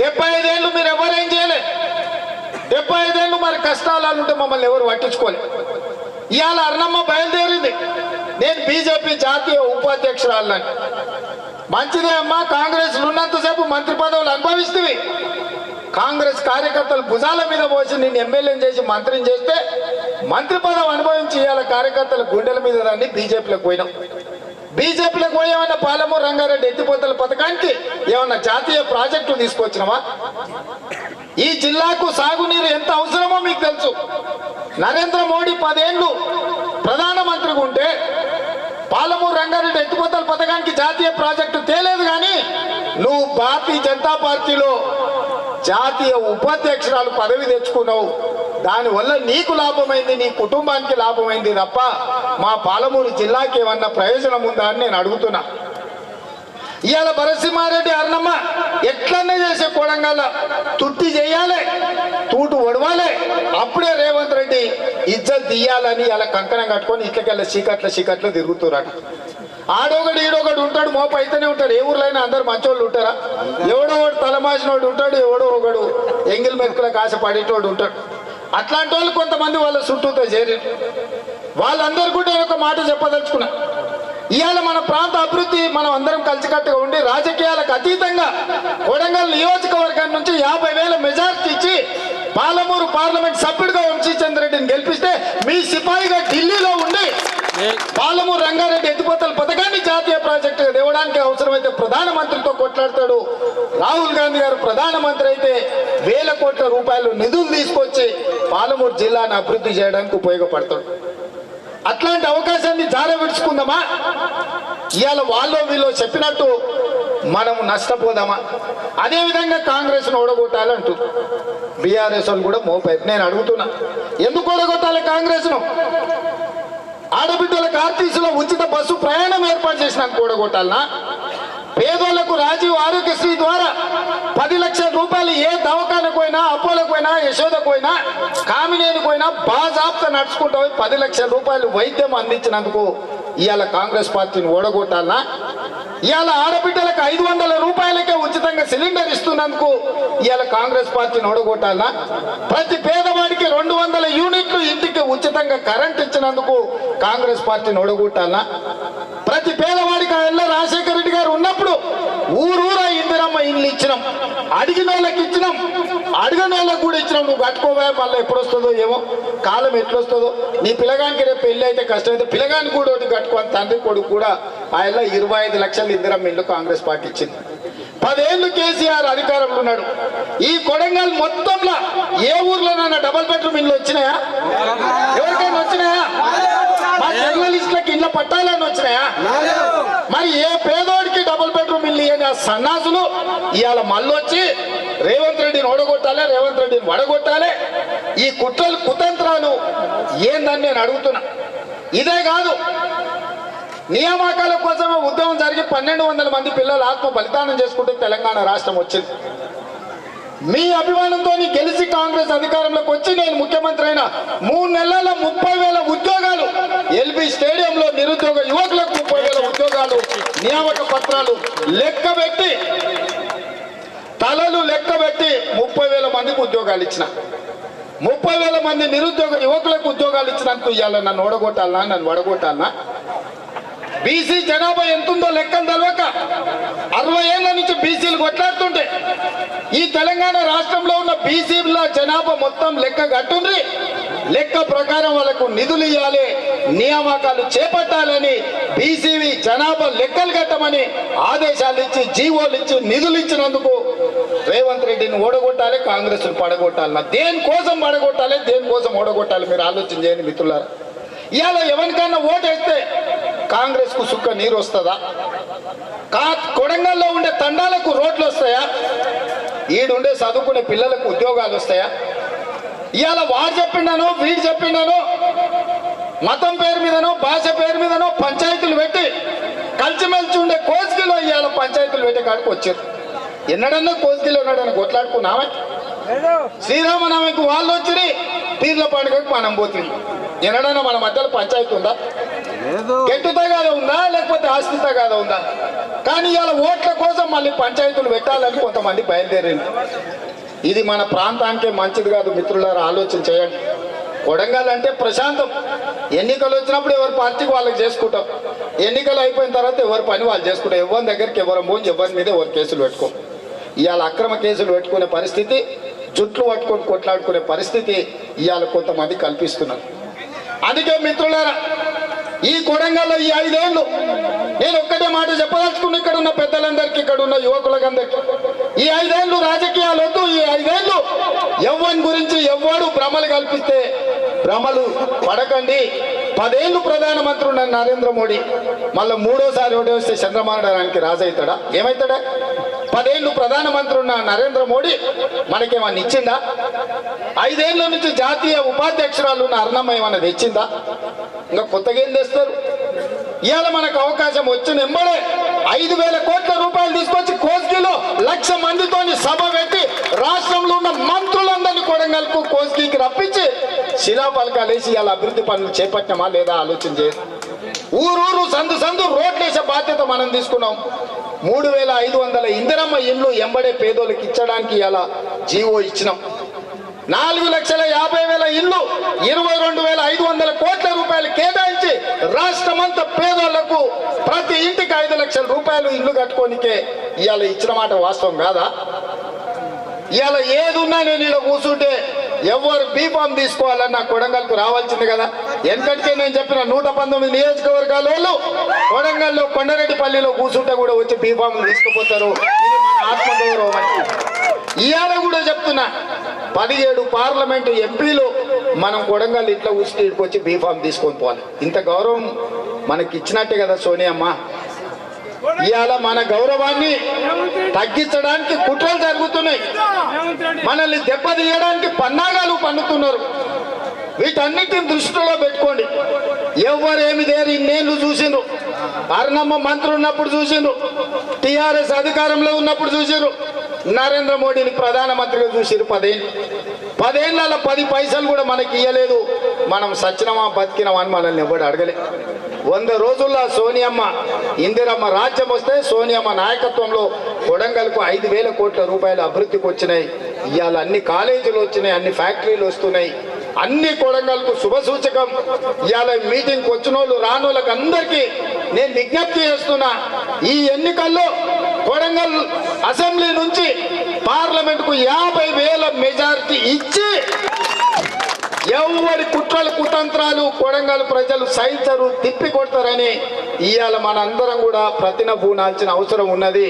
డెబ్బై ఐదేళ్ళు మీరు ఎవరేం చేయలే? డెబ్బై ఐదేళ్ళు మరి కష్టాలు ఉంటే మమ్మల్ని ఎవరు పట్టించుకోలే. ఇవాళ అర్ణమ్మ బయలుదేరింది. నేను బీజేపీ జాతీయ ఉపాధ్యక్షురాలని. మంచిదే అమ్మా కాంగ్రెస్ ఉన్నంతసేపు మంత్రి పదవులు అనుభవిస్తుంది కాంగ్రెస్ కార్యకర్తలు భుజాల మీద పోసి నేను ఎమ్మెల్యేని చేసి మంత్రిని చేస్తే మంత్రి పదవి అనుభవించి ఇవాళ కార్యకర్తల గుండెల మీద దాన్ని బీజేపీలోకి పోయినాం. బీజేపీలకు పోయి ఏమన్నా పాలము రంగారెడ్డి ఎత్తిపోతల పథకానికి ఏమన్నా జాతీయ ప్రాజెక్టు తీసుకొచ్చినావా? ఈ జిల్లాకు సాగునీరు ఎంత అవసరమో మీకు తెలుసు. నరేంద్ర మోడీ పదేళ్ళు ప్రధానమంత్రిగా ఉంటే పాలమూరు రంగారెడ్డి ఎత్తిపోతల పథకానికి జాతీయ ప్రాజెక్టు తేలేదు కానీ నువ్వు భారతీయ జనతా పార్టీలో జాతీయ ఉపాధ్యక్షురాలు పదవి తెచ్చుకున్నావు. దానివల్ల నీకు లాభమైంది నీ కుటుంబానికి లాభమైంది తప్ప మా పాలమూరు జిల్లాకి ఏమన్నా ప్రయోజనం ఉందా అని నేను అడుగుతున్నా. ఇవాళ భరసింహారెడ్డి అన్నమ్మ ఎట్లన్నా చేసే కొడంగల్ తుట్టి చేయాలి తూటు ఒడవాలి. అప్పుడే రేవంత్ రెడ్డి ఇజ్జత్ తీయాలని ఇలా కంకణం కట్టుకొని ఇట్లకెళ్ళ చీకట్ల చీకట్లు తిరుగుతున్నారు ఆడొకడు ఈడొకడు ఉంటాడు మోప అయితేనే ఉంటాడు. ఏ ఊర్లో అందరు మంచోళ్ళు ఉంటారా? ఎవడో ఒకడు తలమాసినోడు ఉంటాడు ఎవడో ఒకడు ఎంగిల్ మెక్కులకు ఆశ పడేటోడు ఉంటాడు. అట్లాంటి వాళ్ళు కొంతమంది వాళ్ళ చుట్టూతో చేరి వాళ్ళందరూ కూడా నేను ఒక మాట చెప్పదలుచుకున్నా. ఇవాళ మన ప్రాంత అభివృద్ధి మనం అందరం కలిసికట్టుగా ఉండి రాజకీయాలకు అతీతంగా కొడంగల్ నియోజకవర్గం నుంచి యాభై వేల మెజార్టీ ఇచ్చి పాలమూరు పార్లమెంట్ సభ్యుడిగా వంశీ రెడ్డిని గెలిపిస్తే మీ సిపాయిగా ఢిల్లీలో ఉండి పాలమూరు రంగారెడ్డి ఎత్తిపోతల పథకాన్ని జాతీయ ప్రాజెక్టుగా తేవడానికి అవసరమైతే ప్రధానమంత్రితో కొట్లాడతాడు. రాహుల్ గాంధీ గారు ప్రధానమంత్రి అయితే వేల కోట్ల రూపాయలు నిధులు తీసుకొచ్చి పాలమూరు జిల్లాను అభివృద్ధి చేయడానికి ఉపయోగపడతాడు. అట్లాంటి అవకాశాన్ని జార విడుచుకుందామా ఇవాళ వాళ్ళు వీళ్ళు చెప్పినట్టు మనము నష్టపోదామా? అదేవిధంగా కాంగ్రెస్ ఓడగొట్టాలి అంటూ బీఆర్ఎస్ వాళ్ళు కూడా మోపారు నేను అడుగుతున్నా. ఎందుకు ఓడగొట్టాలి కాంగ్రెస్ను? ఆడబిడ్డలకు ఆర్టీసీలో ఉచిత బస్సు ప్రయాణం ఏర్పాటు చేసినాక ఓడగొట్టాలనా? పేదోళ్ళకు రాజీవ్ ఆరోగ్యశ్రీ ద్వారా పది లక్షల రూపాయలు ఏ దవాఖానకు పోయినా అపోలకు పోయినా యశోదకు పోయినా కామినేనికి పోయినా బాజాబ్తో నడుచుకుంటూ పోయి పది లక్షల రూపాయలు వైద్యం అందించినందుకు ఇవాళ కాంగ్రెస్ పార్టీని ఓడగొట్టాలనా? ఇవాళ ఆడబిడ్డలకు ఐదు వందల రూపాయలకే ఉచితంగా సిలిండర్ ఇస్తున్నందుకు ఇవాళ కాంగ్రెస్ పార్టీని ఓడగొట్టాలనా? ప్రతి పేదవాడికి రెండు వందల యూనిట్లు ఇంటికి ఉచితంగా కరెంట్ ఇచ్చినందుకు కాంగ్రెస్ పార్టీని ఓడగొట్టాలనా? ప్రతి పేదవాడికి ఆ ఎల్ల గారు ఉన్నప్పుడు ఊరూరా ఇందిరమ్మ ఇల్లు ఇచ్చినాం. అడిగిన వాళ్ళకి ఇచ్చినాం. అడిగిన వాళ్ళకి కూడా ఇచ్చినాం. నువ్వు కట్టుకోవా? మళ్ళీ ఎప్పుడు వస్తుందో ఏమో. కాలం ఎట్లొస్తుందో. నీ పిల్లగానికి రేపు పెళ్ళి అయితే కష్టమైతే పిల్లగానికి కూడా ఒకటి కట్టుకోని తండ్రి కొడుకు కూడా ఆయన ఇరవై ఐదు లక్షలు ఇందిరమ్మ ఇల్లు కాంగ్రెస్ పార్టీ ఇచ్చింది. పదేళ్ళు కేసీఆర్ అధికారంలో ఉన్నాడు. ఈ కొడంగల్ మొత్తంలో ఏ ఊర్లోనైనా డబల్ బెడ్రూమ్ ఇల్లు వచ్చినాయా? ఎవరికైనా వచ్చినాయా? జర్నలిస్టులకు ఇళ్ళ పట్టాలని వచ్చినాయా? మరి ఏ పేదోడికి డబుల్ బెడ్రూమ్ ఇల్లు ఇయ్యని ఆ సన్నాసులు ఇవాళ మళ్ళొచ్చి రేవంత్ రెడ్డిని ఓడగొట్టాలి రేవంత్ రెడ్డిని వడగొట్టాలి? ఈ కుట్రలు కుతంత్రాలు ఏందని నేను అడుగుతున్నా. ఇదే కాదు నియామకాల కోసమే ఉద్యమం జరిగి పన్నెండు వందల మంది పిల్లలు ఆత్మ బలిదానం చేసుకుంటే తెలంగాణ రాష్ట్రం వచ్చింది. మీ అభిమానంతో గెలిచి కాంగ్రెస్ అధికారంలోకి వచ్చి నేను ముఖ్యమంత్రి అయిన మూడు నెలల ముప్పై వేల ఉద్యోగాలు ఎల్బి స్టేడియంలో నిరుద్యోగ యువకులకు ముప్పై వేల ఉద్యోగాలు నియామక పత్రాలు లెక్క పెట్టి తలలు లెక్క పెట్టి ముప్పై వేల మందికి ఉద్యోగాలు ఇచ్చిన. ముప్పై వేల మంది నిరుద్యోగ యువకులకు ఉద్యోగాలు ఇచ్చినందుకు ఇవాళ నన్ను ఓడగొట్టాలన్నా నన్ను వడగొట్టాలన్నా బీసీ జనాభా ఎంతుందో లెక్కలు తెలవక అరవై ఏళ్ళ నుంచి బీసీలు కొట్లాడుతుంటే ఈ తెలంగాణ రాష్ట్రంలో ఉన్న బీసీల జనాభా మొత్తం లెక్క కట్టుండ్రి. లెక్క ప్రకారం వాళ్ళకు నిధులు ఇవ్వాలి నియామకాలు చేపట్టాలని బీసీవి జనాభా లెక్కలు కట్టమని ఆదేశాలు ఇచ్చి జీవోలు ఇచ్చి నిధులు ఇచ్చినందుకు రేవంత్ రెడ్డిని ఓడగొట్టాలి కాంగ్రెస్ పడగొట్టాలి. దేనికోసం పడగొట్టాలి దేనికోసం ఓడగొట్టాలి మీరు ఆలోచన చేయండి మిత్రులారా. ఇవాళ ఎవరికైనా ఓటేస్తే కాంగ్రెస్కు సుక్క నీరు వస్తుందా కా కొడంగల్లో ఉండే తండాలకు రోడ్లు వస్తాయా? ఈడుండే చదువుకునే పిల్లలకు ఉద్యోగాలు వస్తాయా? ఇవాళ వాడు చెప్పిండానో వీడు చెప్పిండానో మతం పేరు మీదనో భాష పేరు మీదనో పంచాయతీలు పెట్టి కలిసిమెలిసి ఉండే కోసికిలో ఇవాళ పంచాయతీలు పెట్టే కాడికి వచ్చారు. ఎన్నడన్నా కోసికిలో ఉన్నాడని కొట్లాడుకున్నామా శ్రీరామనవమికి వాళ్ళు వచ్చి పీర్ల పండుగకి మనం పోతుంది ఎన్నడన్నా మన మధ్యలో పంచాయతీ ఉందా? గెట్టు తగాద ఉందా? లేకపోతే ఆస్తి తగాద ఉందా? కానీ ఇవాళ ఓట్ల కోసం మళ్ళీ పంచాయతీలు పెట్టాలని కొంతమంది బయలుదేరింది ఇది మన ప్రాంతానికే మంచిది కాదు మిత్రులారా ఆలోచన చేయండి. కొడంగల్ అంటే ప్రశాంతం. ఎన్నికలు వచ్చినప్పుడు ఎవరి పార్టీకి వాళ్ళకి చేసుకుంటాం. ఎన్నికలు అయిపోయిన తర్వాత ఎవరి పని వాళ్ళు చేసుకుంటాం ఎవరి దగ్గరికి ఎవరు పోయి ఎవరి మీద ఎవరు కేసులు పెట్టుకో. ఇవాళ అక్రమ కేసులు పెట్టుకునే పరిస్థితి జుట్లు పట్టుకొని కొట్లాడుకునే పరిస్థితి ఇవాళ కొంతమంది కల్పిస్తున్నారు. అందుకే మిత్రులారా ఈ కొడంగల్లో ఈ ఐదేళ్ళు నేను ఒక్కటే మాట చెప్పదలుచుకున్న ఇక్కడ ఉన్న పెద్దలందరికీ ఇక్కడ ఉన్న యువకులకందరికీ. ఈ ఐదేళ్ళు రాజకీయాలు వద్దు ఈ ఐదేళ్ళు ఎవ్వని గురించి ఎవ్వడు భ్రమలు కల్పిస్తే భ్రమలు పడకండి. పదేళ్ళు ప్రధానమంత్రి నరేంద్ర మోడీ మళ్ళీ మూడోసారి ఓటు వస్తే చంద్రమానడానికి రాజవుతాడా ఏమవుతాడా పదేళ్ళు ప్రధానమంత్రి ఉన్న నరేంద్ర మోడీ మనకేమన్నా ఇచ్చిందా? ఐదేళ్ళ నుంచి జాతీయ ఉపాధ్యక్షురాలు ఉన్న అర్ణమ్మ ఏమన్నా తెచ్చిందా? ఇంకా కొత్తగా ఏం తెస్తారు? ఇవాళ మనకు అవకాశం వచ్చిన ఎంబడే ఐదు వేల కోట్ల రూపాయలు తీసుకొచ్చి కోస్గిలో లక్ష మందితో సభ పెట్టి రాష్ట్రంలో ఉన్న మంత్రులందరినీ కొడంగల్కు కోస్గికి రప్పించి శిలాపలకాలు వేసి ఇవాళ అభివృద్ధి పనులు చేపట్టినామా లేదా ఆలోచన చేసి? ఊరూరు సందు సందు రోడ్లేసే బాధ్యత మనం తీసుకున్నాం. మూడు వేల ఐదు వందల ఇందిరమ్మ ఇల్లు ఎంబడే పేదోళ్ళకి ఇచ్చడానికి ఇలా జీవో ఇచ్చినాం. నాలుగు లక్షల యాభై వేల ఇల్లు ఇరవై రెండు వేల ఐదు వందల కోట్ల రూపాయలు కేటాయించి రాష్ట్రమంతా పేదోళ్ళకు ప్రతి ఇంటికి ఐదు లక్షల రూపాయలు ఇల్లు కట్టుకోనికే ఇవాళ ఇచ్చిన మాట వాస్తవం కాదా? ఇవాళ ఏదున్నా నేను ఇలా కూర్చుంటే ఎవరు బీఫామ్ తీసుకోవాలన్నా కొడంగల్కు రావాల్సింది కదా. ఎందుకంటే నేను చెప్పిన నూట పంతొమ్మిది నియోజకవర్గాల వాళ్ళు కొడంగల్లో కొండరెడ్డిపల్లిలో కూర్చుంటే కూడా వచ్చి బీఫామ్ తీసుకుపోతారు. ఇది మన ఆత్మగౌరవం అంటే ఇవాళ కూడా చెప్తున్నా పదిహేడు పార్లమెంటు ఎంపీలు మనం కొడంగల్ ఇట్లా ఉసిరికి వచ్చి బీఫామ్ తీసుకొని పోవాలి. ఇంత గౌరవం మనకి ఇచ్చినట్టే కదా సోనియమ్మ. ఇవాళ మన గౌరవాన్ని తగ్గించడానికి కుట్రలు జరుగుతున్నాయి. మనల్ని దెబ్బతీయడానికి పన్నాగాలు పన్నుతున్నారు వీటన్నిటిని దృష్టిలో పెట్టుకోండి. ఎవరేమి దేని ఇన్నేళ్ళు చూసిండ్రు. అరుణమ్మ మంత్రి ఉన్నప్పుడు చూసిండ్రు. టిఆర్ఎస్ అధికారంలో ఉన్నప్పుడు చూసిండ్రు. నరేంద్ర మోడీని ప్రధానమంత్రిగా చూసిరు పదేళ్ళు. పదేళ్ళ పది పైసలు కూడా మనకి ఇవ్వలేదు మనం సచ్చినమా బతికినమా అని మనల్ని ఎవడు అడగలే. వంద రోజుల్లో సోనియమ్మ ఇందిరమ్మ రాజ్యం వస్తే సోనియమ్మ నాయకత్వంలో కొడంగల్కు ఐదు వేల కోట్ల రూపాయలు అభివృద్ధికి వచ్చినాయి. ఇవాళ అన్ని కాలేజీలు వచ్చినాయి అన్ని ఫ్యాక్టరీలు వస్తున్నాయి. అన్ని కొడంగల్కు శుభ సూచకం. ఇవాళ మీటింగ్కి వచ్చిన వాళ్ళు రానోళ్ళకి అందరికీ నేను విజ్ఞప్తి చేస్తున్నా ఈ ఎన్నికల్లో కొడంగల్ అసెంబ్లీ నుంచి పార్లమెంట్కు యాభై వేల మెజారిటీ ఇచ్చి ఎవరి కుట్రలు కుతంత్రాలు కొడంగల్ ప్రజలు సహించరు తిప్పి కొడతారని ఇవాళ మనందరం కూడా ప్రతిన ప్రతినబూనాల్సిన అవసరం ఉన్నది.